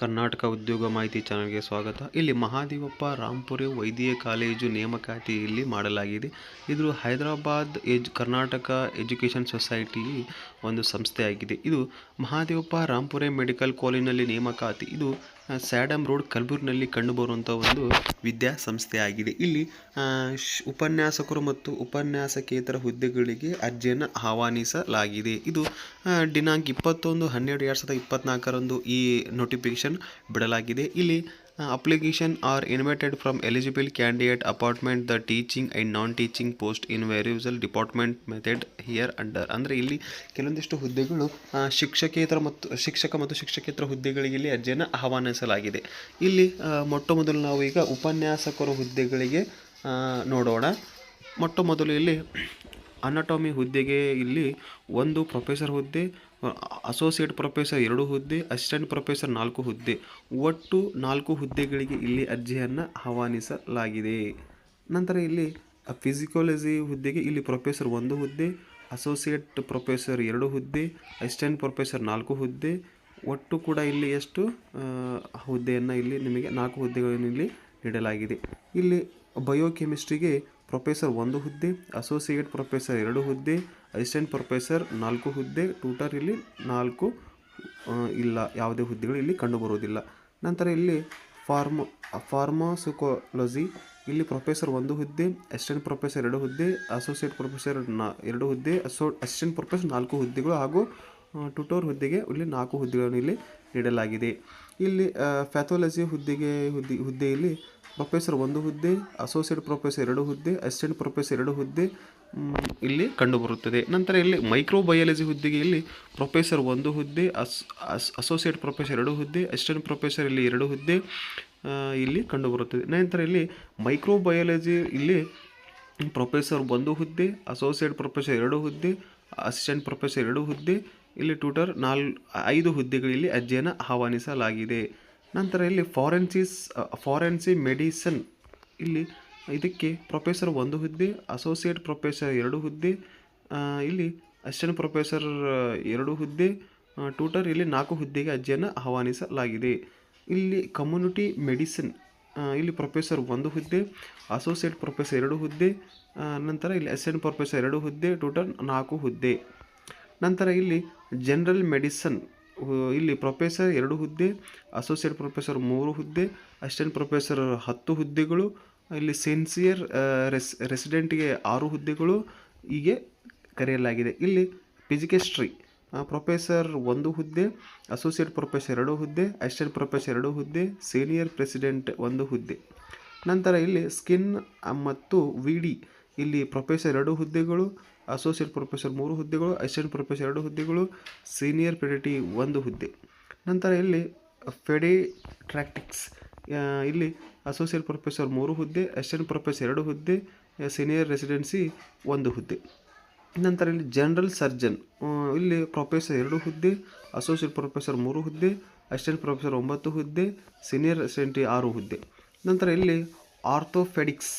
ಕರ್ನಾಟಕ ಉದ್ಯೋಗ ಮಾಹಿತಿ ಚಾನಲ್ಗೆ ಸ್ವಾಗತ. ಇಲ್ಲಿ ಮಹಾದೇವಪ್ಪ ರಾಂಪುರಿ ವೈದ್ಯ ಕಾಲೇಜು ನೇಮಕಾತಿ ಇಲ್ಲಿ ಮಾಡಲಾಗಿದೆ. ಇದು ಹೈದರಾಬಾದ್ ಎಜ್, ಕರ್ನಾಟಕ ಎಜುಕೇಷನ್ ಸೊಸೈಟಿ ಒಂದು ಸಂಸ್ಥೆಯಾಗಿದೆ. ಇದು ಮಹಾದೇವಪ್ಪ ರಾಂಪುರೆ ಮೆಡಿಕಲ್ ಕಾಲೇಜಿನಲ್ಲಿ ನೇಮಕಾತಿ. ಇದು ಸ್ಯಾಡಮ್ ರೋಡ್ ಕಲ್ಬುರ್ನಲ್ಲಿ ಕಂಡುಬರುವಂಥ ಒಂದು ವಿದ್ಯಾಸಂಸ್ಥೆ ಆಗಿದೆ ಇಲ್ಲಿ ಉಪನ್ಯಾಸಕರು ಮತ್ತು ಉಪನ್ಯಾಸಕೇತರ ಹುದ್ದೆಗಳಿಗೆ ಅರ್ಜಿಯನ್ನು ಆಹ್ವಾನಿಸಲಾಗಿದೆ. ಇದು ದಿನಾಂಕ ಇಪ್ಪತ್ತೊಂದು, ಹನ್ನೆರಡು, ಎರಡು ಸಾವಿರದ ಇಪ್ಪತ್ನಾಲ್ಕರಂದು ಈ ನೋಟಿಫಿಕೇಶನ್ ಬಿಡಲಾಗಿದೆ. ಇಲ್ಲಿ application are invited from eligible candidate apartment the teaching and non teaching post in various department method here under ಅಂದರೆ ಇಲ್ಲಿ ಕೆಲವೊಂದಿಷ್ಟು ಹುದ್ದೆಗಳು ಶಿಕ್ಷಕೇತರ ಮತ್ತು, ಶಿಕ್ಷಕ ಮತ್ತು ಶಿಕ್ಷಕೇತರ ಹುದ್ದೆಗಳಿಗೆ ಇಲ್ಲಿ ಅರ್ಜಿಯನ್ನು ಆಹ್ವಾನಿಸಲಾಗಿದೆ. ಇಲ್ಲಿ ಮೊಟ್ಟ ಮೊದಲು ನಾವು ಈಗ ಉಪನ್ಯಾಸಕರ ಹುದ್ದೆಗಳಿಗೆ ನೋಡೋಣ. ಮೊಟ್ಟ ಮೊದಲು ಇಲ್ಲಿ ಅನಟಾಮಿ ಹುದ್ದೆಗೆ ಇಲ್ಲಿ ಒಂದು ಪ್ರೊಫೆಸರ್ ಹುದ್ದೆ ಅಸೋಸಿಯೇಟ್ ಪ್ರೊಫೆಸರ್ ಎರಡು ಹುದ್ದೆ ಅಸಿಸ್ಟೆಂಟ್ ಪ್ರೊಫೆಸರ್ ನಾಲ್ಕು ಹುದ್ದೆ. ಒಟ್ಟು ನಾಲ್ಕು ಹುದ್ದೆಗಳಿಗೆ ಇಲ್ಲಿ ಅರ್ಜಿಯನ್ನು ಆಹ್ವಾನಿಸಲಾಗಿದೆ. ನಂತರ ಇಲ್ಲಿ ಫಿಸಿಕಾಲಜಿ ಹುದ್ದೆಗೆ ಇಲ್ಲಿ ಪ್ರೊಫೆಸರ್ ಒಂದು ಹುದ್ದೆ ಅಸೋಸಿಯೇಟ್ ಪ್ರೊಫೆಸರ್ ಎರಡು ಹುದ್ದೆ ಅಸಿಸ್ಟೆಂಟ್ ಪ್ರೊಫೆಸರ್ ನಾಲ್ಕು ಹುದ್ದೆ. ಒಟ್ಟು ಕೂಡ ಇಲ್ಲಿ ಎಷ್ಟು ಹುದ್ದೆಯನ್ನು ಇಲ್ಲಿ ನಿಮಗೆ ನಾಲ್ಕು ಹುದ್ದೆಗಳನ್ನು ಇಲ್ಲಿ ನೀಡಲಾಗಿದೆ. ಇಲ್ಲಿ ಬಯೋಕೆಮಿಸ್ಟ್ರಿಗೆ ಪ್ರೊಫೆಸರ್ ಒಂದು ಹುದ್ದೆ, ಅಸೋಸಿಯೇಟ್ ಪ್ರೊಫೆಸರ್ ಎರಡು ಹುದ್ದೆ, ಅಸಿಸ್ಟೆಂಟ್ ಪ್ರೊಫೆಸರ್ ನಾಲ್ಕು ಹುದ್ದೆ, ಟ್ಯೂಟರ್ ಇಲ್ಲಿ ನಾಲ್ಕು ಇಲ್ಲ, ಯಾವುದೇ ಹುದ್ದೆಗಳು ಇಲ್ಲಿ ಕಂಡುಬರುವುದಿಲ್ಲ. ನಂತರ ಇಲ್ಲಿ ಫಾರ್ಮ, ಫಾರ್ಮಾಸುಕೋಲಜಿ, ಇಲ್ಲಿ ಪ್ರೊಫೆಸರ್ ಒಂದು ಹುದ್ದೆ, ಅಸಿಸ್ಟೆಂಟ್ ಪ್ರೊಫೆಸರ್ ಎರಡು ಹುದ್ದೆ, ಅಸೋಸಿಯೇಟ್ ಪ್ರೊಫೆಸರ್ ನಾ, ಎರಡು ಹುದ್ದೆ, ಅಸೋ, ಅಸಿಸ್ಟೆಂಟ್ ಪ್ರೊಫೆಸರ್ ನಾಲ್ಕು ಹುದ್ದೆಗಳು ಹಾಗೂ ಟ್ಯೂಟೋರ್ ಹುದ್ದೆಗೆ ಇಲ್ಲಿ ನಾಲ್ಕು ಹುದ್ದೆಗಳನ್ನು ಇಲ್ಲಿ ನೀಡಲಾಗಿದೆ. ಇಲ್ಲಿ ಫ್ಯಾಥೋಲಜಿ ಹುದ್ದೆಗೆ ಹುದ್ದೆ, ಹುದ್ದೆಯಲ್ಲಿ ಪ್ರೊಫೆಸರ್ ಒಂದು ಹುದ್ದೆ, ಅಸೋಸಿಯೇಟ್ ಪ್ರೊಫೆಸರ್ ಎರಡು ಹುದ್ದೆ, ಅಸಿಸ್ಟೆಂಟ್ ಪ್ರೊಫೆಸರ್ ಎರಡು ಹುದ್ದೆ ಇಲ್ಲಿ ಕಂಡುಬರುತ್ತದೆ. ನಂತರ ಇಲ್ಲಿ ಮೈಕ್ರೋಬಯಾಲಜಿ ಹುದ್ದೆಗೆ ಇಲ್ಲಿ ಪ್ರೊಫೆಸರ್ ಒಂದು ಹುದ್ದೆ, ಅಸ್ ಅಸ್, ಅಸೋಸಿಯೇಟ್ ಪ್ರೊಫೆಸರ್ ಎರಡು ಹುದ್ದೆ, ಅಸಿಸ್ಟೆಂಟ್ ಪ್ರೊಫೆಸರ್ ಇಲ್ಲಿ ಎರಡು ಹುದ್ದೆ ಇಲ್ಲಿ ಕಂಡುಬರುತ್ತದೆ. ನಂತರ ಇಲ್ಲಿ ಮೈಕ್ರೋಬಯಾಲಜಿ ಇಲ್ಲಿ ಪ್ರೊಫೆಸರ್ ಒಂದು ಹುದ್ದೆ, ಅಸೋಸಿಯೇಟ್ ಪ್ರೊಫೆಸರ್ ಎರಡು ಹುದ್ದೆ, ಅಸಿಸ್ಟೆಂಟ್ ಪ್ರೊಫೆಸರ್ ಎರಡು ಹುದ್ದೆ, ಇಲ್ಲಿ ಟ್ಯೂಟರ್ ನಾಲ್, ಐದು ಹುದ್ದೆಗಳಲ್ಲಿ ಅರ್ಜಿಯನ್ನು ಆಹ್ವಾನಿಸಲಾಗಿದೆ. ನಂತರ ಇಲ್ಲಿ ಫಾರೆನ್ಸಿಸ್ ಫಾರೆನ್ಸಿ ಮೆಡಿಸನ್ ಇಲ್ಲಿ ಇದಕ್ಕೆ ಪ್ರೊಫೆಸರ್ ಒಂದು ಹುದ್ದೆ ಅಸೋಸಿಯೇಟ್ ಪ್ರೊಫೆಸರ್ ಎರಡು ಹುದ್ದೆ ಇಲ್ಲಿ ಅಸಿಸ್ಟೆಂಟ್ ಪ್ರೊಫೆಸರ್ ಎರಡು ಹುದ್ದೆ ಟೂಟರ್ ಇಲ್ಲಿ ನಾಲ್ಕು ಹುದ್ದೆಗೆ ಅರ್ಜಿಯನ್ನು ಆಹ್ವಾನಿಸಲಾಗಿದೆ. ಇಲ್ಲಿ ಕಮ್ಯುನಿಟಿ ಮೆಡಿಸಿನ್ ಇಲ್ಲಿ ಪ್ರೊಫೆಸರ್ ಒಂದು ಹುದ್ದೆ ಅಸೋಸಿಯೇಟ್ ಪ್ರೊಫೆಸರ್ ಎರಡು ಹುದ್ದೆ ನಂತರ ಇಲ್ಲಿ ಅಸಿಸ್ಟೆಂಟ್ ಪ್ರೊಫೆಸರ್ ಎರಡು ಹುದ್ದೆ ಟೋಟಲ್ ನಾಲ್ಕು ಹುದ್ದೆ. ನಂತರ ಇಲ್ಲಿ ಜನರಲ್ ಮೆಡಿಸನ್ ಇಲ್ಲಿ ಪ್ರೊಫೆಸರ್ ಎರಡು ಹುದ್ದೆ ಅಸೋಸಿಯೇಟ್ ಪ್ರೊಫೆಸರ್ ಮೂರು ಹುದ್ದೆ ಅಸಿಸ್ಟೆಂಟ್ ಪ್ರೊಫೆಸರ್ ಹತ್ತು ಹುದ್ದೆಗಳು, ಇಲ್ಲಿ ಸೆನ್ಸಿಯರ್ ರೆಸ್ ರೆಸಿಡೆಂಟ್ಗೆ ಆರು ಹುದ್ದೆಗಳು ಹೀಗೆ ಕರೆಯಲಾಗಿದೆ. ಇಲ್ಲಿ ಫಿಸಿಕೆಸ್ಟ್ರಿ ಪ್ರೊಫೆಸರ್ ಒಂದು ಹುದ್ದೆ ಅಸೋಸಿಯೇಟ್ ಪ್ರೊಫೆಸರ್ ಎರಡು ಹುದ್ದೆ ಅಸಿಸ್ಟೆಂಟ್ ಪ್ರೊಫೆಸರ್ ಎರಡು ಹುದ್ದೆ ಸೀನಿಯರ್ ಪ್ರೆಸಿಡೆಂಟ್ ಒಂದು ಹುದ್ದೆ. ನಂತರ ಇಲ್ಲಿ ಸ್ಕಿನ್ ಮತ್ತು ವಿ ಡಿ ಇಲ್ಲಿ ಪ್ರೊಫೆಸರ್ ಎರಡು ಹುದ್ದೆಗಳು ಅಸೋಸಿಯೇಟ್ ಪ್ರೊಫೆಸರ್ ಮೂರು ಹುದ್ದೆಗಳು ಅಸಿಸ್ಟೆಂಟ್ ಪ್ರೊಫೆಸರ್ ಎರಡು ಹುದ್ದೆಗಳು ಸೀನಿಯರ್ ಪೆಡಿಟಿ ಒಂದು ಹುದ್ದೆ. ನಂತರ ಇಲ್ಲಿ ಫೆಡಿಟ್ರಾಕ್ಟಿಕ್ಸ್ ಇಲ್ಲಿ ಅಸೋಸಿಯೇಟ್ ಪ್ರೊಫೆಸರ್ ಮೂರು ಹುದ್ದೆ ಅಸಿಸ್ಟೆಂಟ್ ಪ್ರೊಫೆಸರ್ ಎರಡು ಹುದ್ದೆ ಸೀನಿಯರ್ ರೆಸಿಡೆನ್ಸಿ ಒಂದು ಹುದ್ದೆ. ನಂತರ ಇಲ್ಲಿ ಜನರಲ್ ಸರ್ಜನ್ ಇಲ್ಲಿ ಪ್ರೊಫೆಸರ್ ಎರಡು ಹುದ್ದೆ ಅಸೋಸಿಯೇಟ್ ಪ್ರೊಫೆಸರ್ ಮೂರು ಹುದ್ದೆ ಅಸಿಸ್ಟೆಂಟ್ ಪ್ರೊಫೆಸರ್ ಒಂಬತ್ತು ಹುದ್ದೆ ಸೀನಿಯರ್ ರೆಸಿಡೆಂಟಿ ಆರು ಹುದ್ದೆ. ನಂತರ ಇಲ್ಲಿ ಆರ್ಥೋಫೆಡಿಕ್ಸ್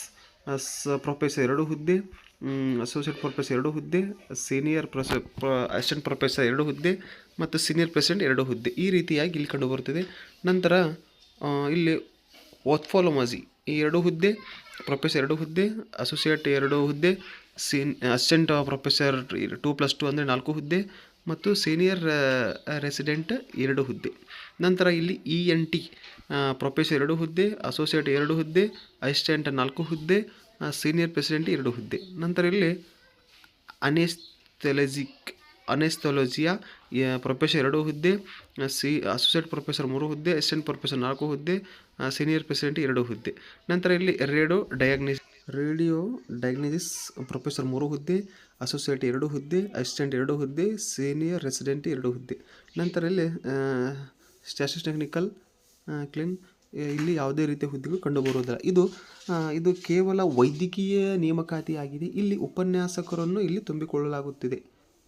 ಪ್ರೊಫೆಸರ್ ಎರಡು ಹುದ್ದೆ ಅಸೋಸಿಯೇಟ್ ಪ್ರೊಫೆಸರ್ ಎರಡು ಹುದ್ದೆ ಸೀನಿಯರ್ ಪ್ರೊಸೆ ಅಸಿಸ್ಟೆಂಟ್ ಪ್ರೊಫೆಸರ್ ಎರಡು ಹುದ್ದೆ ಮತ್ತು ಸೀನಿಯರ್ ಪ್ರೆಸಿಡೆಂಟ್ ಎರಡು ಹುದ್ದೆ. ಈ ರೀತಿಯಾಗಿ ಇಲ್ಲಿ ಕಂಡುಬರುತ್ತದೆ ನಂತರ ಇಲ್ಲಿ ಓತ್ಫಾಲೋಮಜಿ ಈ ಎರಡು ಹುದ್ದೆ ಪ್ರೊಫೆಸರ್ ಎರಡು ಹುದ್ದೆ ಅಸೋಸಿಯೇಟ್ ಎರಡು ಹುದ್ದೆ scene assistant professor two plus two ಅಂದರೆ ನಾಲ್ಕು ಹುದ್ದೆ ಮತ್ತು ಸೀನಿಯರ್ ರೆಸಿಡೆಂಟ್ ಎರಡು ಹುದ್ದೆ. ನಂತರ ಇಲ್ಲಿ ಇ ಎನ್ ಟಿ ಪ್ರೊಫೆಸರ್ ಎರಡು ಹುದ್ದೆ ಅಸೋಸಿಯೇಟ್ ಎರಡು ಹುದ್ದೆ ಅಸಿಸ್ಟೆಂಟ್ ನಾಲ್ಕು ಹುದ್ದೆ ಸೀನಿಯರ್ ಪ್ರೆಸಿಡೆಂಟ್ ಎರಡು ಹುದ್ದೆ. ನಂತರ ಇಲ್ಲಿ ಅನೆಸ್ಥೆಲಜಿಕ್ ಅನೆಸ್ಥೊಲಜಿಯಾ ಪ್ರೊಫೆಸರ್ ಎರಡು ಹುದ್ದೆ ಸಿ ಅಸೋಸಿಯೇಟ್ ಪ್ರೊಫೆಸರ್ ಮೂರು ಹುದ್ದೆ ಅಸಿಸ್ಟೆಂಟ್ ಪ್ರೊಫೆಸರ್ ನಾಲ್ಕು ಹುದ್ದೆ ಸೀನಿಯರ್ ಪ್ರೆಸಿಡೆಂಟ್ ಎರಡು ಹುದ್ದೆ. ನಂತರ ಇಲ್ಲಿ radio diagnosis radio diagnosis professor ಮೂರು ಹುದ್ದೆ ಅಸೋಸಿಯೇಟ್ ಎರಡು ಹುದ್ದೆ ಅಸಿಸ್ಟೆಂಟ್ ಎರಡು ಹುದ್ದೆ ಸೀನಿಯರ್ ರೆಸಿಡೆಂಟ್ ಎರಡು ಹುದ್ದೆ. ನಂತರ ಇಲ್ಲಿ ಸ್ಟ್ಯಾಟಿಸ್ ಟೆಕ್ನಿಕಲ್ ಕ್ಲೀನ್ ಇಲ್ಲಿ ಯಾವುದೇ ರೀತಿಯ ಹುದ್ದೆಗಳು ಕಂಡುಬರುವುದಿಲ್ಲ. ಇದು ಇದು ಕೇವಲ ವೈದ್ಯಕೀಯ ನೇಮಕಾತಿಯಾಗಿದೆ. ಇಲ್ಲಿ ಉಪನ್ಯಾಸಕರನ್ನು ಇಲ್ಲಿ ತುಂಬಿಕೊಳ್ಳಲಾಗುತ್ತಿದೆ.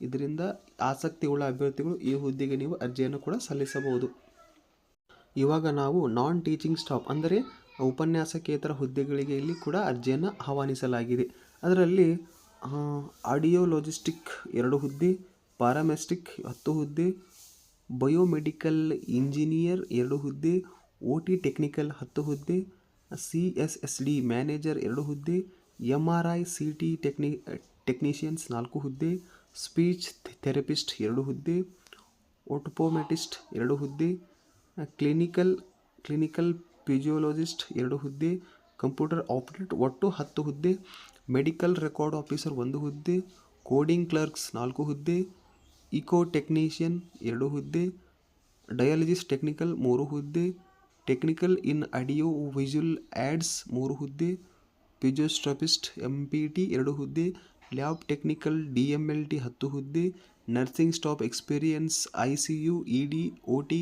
ಇದರಿಂದ ಆಸಕ್ತಿಯುಳ್ಳ ಅಭ್ಯರ್ಥಿಗಳು ಈ ಹುದ್ದೆಗೆ ನೀವು ಅರ್ಜಿಯನ್ನು ಕೂಡ ಸಲ್ಲಿಸಬಹುದು. ಇವಾಗ ನಾವು ನಾನ್ ಟೀಚಿಂಗ್ ಸ್ಟಾಫ್, ಅಂದರೆ ಉಪನ್ಯಾಸಕೇತರ ಹುದ್ದೆಗಳಿಗೆ ಇಲ್ಲಿ ಕೂಡ ಅರ್ಜಿಯನ್ನು ಆಹ್ವಾನಿಸಲಾಗಿದೆ. ಅದರಲ್ಲಿ ಆಡಿಯೋಲೊಜಿಸ್ಟಿಕ್ ಎರಡು ಹುದ್ದೆ, ಪ್ಯಾರಾಮೆಸ್ಟಿಕ್ ಹತ್ತು ಹುದ್ದೆ ಬಯೋಮೆಡಿಕಲ್ ಇಂಜಿನಿಯರ್ ಎರಡು ಹುದ್ದೆ ಒ ಟಿ ಟೆಕ್ನಿಕಲ್ ಹತ್ತು ಹುದ್ದೆ C S S D manager ಎರಡು ಹುದ್ದೆ M R I C T techni technicians ನಾಲ್ಕು ಹುದ್ದೆ ಸ್ಪೀಚ್ ಥೆರಪಿಸ್ಟ್ ಎರಡು ಹುದ್ದೆ ಒಟೋಪೋಮೆಟಿಸ್ಟ್ ಎರಡು ಹುದ್ದೆ ಕ್ಲಿನಿಕಲ್ ಕ್ಲಿನಿಕಲ್ ಫಿಜಿಯೋಲಜಿಸ್ಟ್ ಎರಡು ಹುದ್ದೆ ಕಂಪ್ಯೂಟರ್ ಆಪರೇಟ್ ಒಟ್ಟು ಹತ್ತು ಹುದ್ದೆ ಮೆಡಿಕಲ್ ರೆಕಾರ್ಡ್ ಆಫೀಸರ್ ಒಂದು ಹುದ್ದೆ ಕೋಡಿಂಗ್ ಕ್ಲರ್ಕ್ಸ್ ನಾಲ್ಕು ಹುದ್ದೆ ಇಕೋ ಟೆಕ್ನಿಷಿಯನ್ ಎರಡು ಹುದ್ದೆ, ಡಯಾಲಜಿಸ್ಟ್ ಟೆಕ್ನಿಕಲ್ ಮೂರು ಹುದ್ದೆ, technical in audio visual ads ಮೂರು ಹುದ್ದೆ ಫಿಜಿಯೋಸ್ಟ್ರಪಿಸ್ಟ್ ಎಂ ಪಿ ಟಿ ಎರಡು ಹುದ್ದೆ, lab technical D M L T ಹತ್ತು ಹುದ್ದೆ, nursing staff experience I C U, E D O T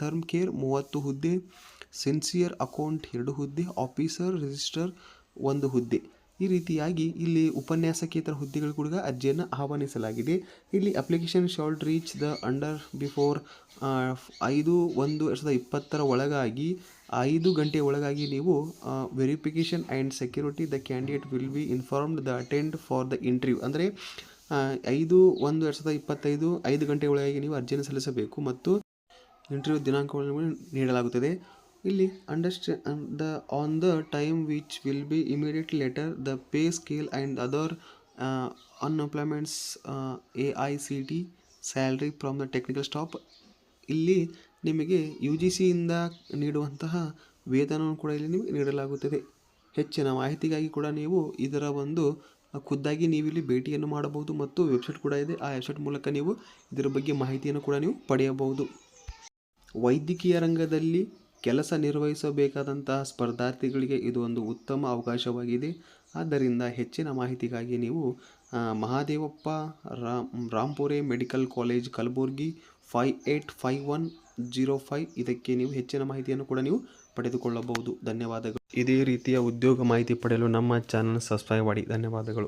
term care ಮೂವತ್ತು ಹುದ್ದೆ, ಸಿನ್ಸಿಯರ್ ಅಕೌಂಟ್ ಎರಡು ಹುದ್ದೆ, ಆಫೀಸರ್ ರಿಜಿಸ್ಟರ್ ಒಂದು ಹುದ್ದೆ. ಈ ರೀತಿಯಾಗಿ ಇಲ್ಲಿ ಉಪನ್ಯಾಸಕೇತರ ಹುದ್ದೆಗಳು ಕೂಡ ಅರ್ಜಿಯನ್ನು ಆಹ್ವಾನಿಸಲಾಗಿದೆ. ಇಲ್ಲಿ application shalt reach the under before ಐದು, ಒಂದು ಎರಡು ಸಾವಿರದ ಇಪ್ಪತ್ತರ ಒಳಗಾಗಿ, ಐದು ಗಂಟೆ ಒಳಗಾಗಿ ನೀವು verification and security the candidate will be informed the attend for the interview ಅಂದರೆ ಐದು, ಒಂದು ಎರಡು ಸಾವಿರದ ಇಪ್ಪತ್ತೈದು, ಐದು ಗಂಟೆ ಒಳಗಾಗಿ ನೀವು ಅರ್ಜಿಯನ್ನು ಸಲ್ಲಿಸಬೇಕು ಮತ್ತು ಇಂಟರ್ವ್ಯೂ ದಿನಾಂಕವನ್ನು ನೀಡಲಾಗುತ್ತದೆ. ಇಲ್ಲಿ understand the on the time which will be immediate letter the pay scale and other unemployments A I C T salary from the technical staff ಇಲ್ಲಿ ನಿಮಗೆ ಯು ಜಿ ಸಿಯಿಂದ ನೀಡುವಂತಹ ವೇತನವನ್ನು ಕೂಡ ಇಲ್ಲಿ ನಿಮಗೆ ನೀಡಲಾಗುತ್ತದೆ. ಹೆಚ್ಚಿನ ಮಾಹಿತಿಗಾಗಿ ಕೂಡ ನೀವು ಇದರ ಒಂದು ಖುದ್ದಾಗಿ ನೀವು ಇಲ್ಲಿ ಭೇಟಿಯನ್ನು ಮಾಡಬಹುದು ಮತ್ತು ವೆಬ್ಸೈಟ್ ಕೂಡ ಇದೆ. ಆ ವೆಬ್ಸೈಟ್ ಮೂಲಕ ನೀವು ಇದರ ಬಗ್ಗೆ ಮಾಹಿತಿಯನ್ನು ಕೂಡ ನೀವು ಪಡೆಯಬಹುದು. ವೈದ್ಯಕೀಯ ರಂಗದಲ್ಲಿ ಕೆಲಸ ನಿರ್ವಹಿಸಬೇಕಾದಂತಹ ಸ್ಪರ್ಧಾರ್ಥಿಗಳಿಗೆ ಇದು ಒಂದು ಉತ್ತಮ ಅವಕಾಶವಾಗಿದೆ. ಆದ್ದರಿಂದ ಹೆಚ್ಚಿನ ಮಾಹಿತಿಗಾಗಿ ನೀವು Mahadevappa Ram, Rampure medical college, Kalaburagi five eight five one zero five ಇದಕ್ಕೆ ನೀವು ಹೆಚ್ಚಿನ ಮಾಹಿತಿಯನ್ನು ಕೂಡ ನೀವು ಪಡೆದುಕೊಳ್ಳಬಹುದು. ಧನ್ಯವಾದಗಳು. ಇದೇ ರೀತಿಯ ಉದ್ಯೋಗ ಮಾಹಿತಿ ಪಡೆಯಲು ನಮ್ಮ ಚಾನಲ್ ಸಬ್ಸ್ಕ್ರೈಬ್ ಮಾಡಿ. ಧನ್ಯವಾದಗಳು.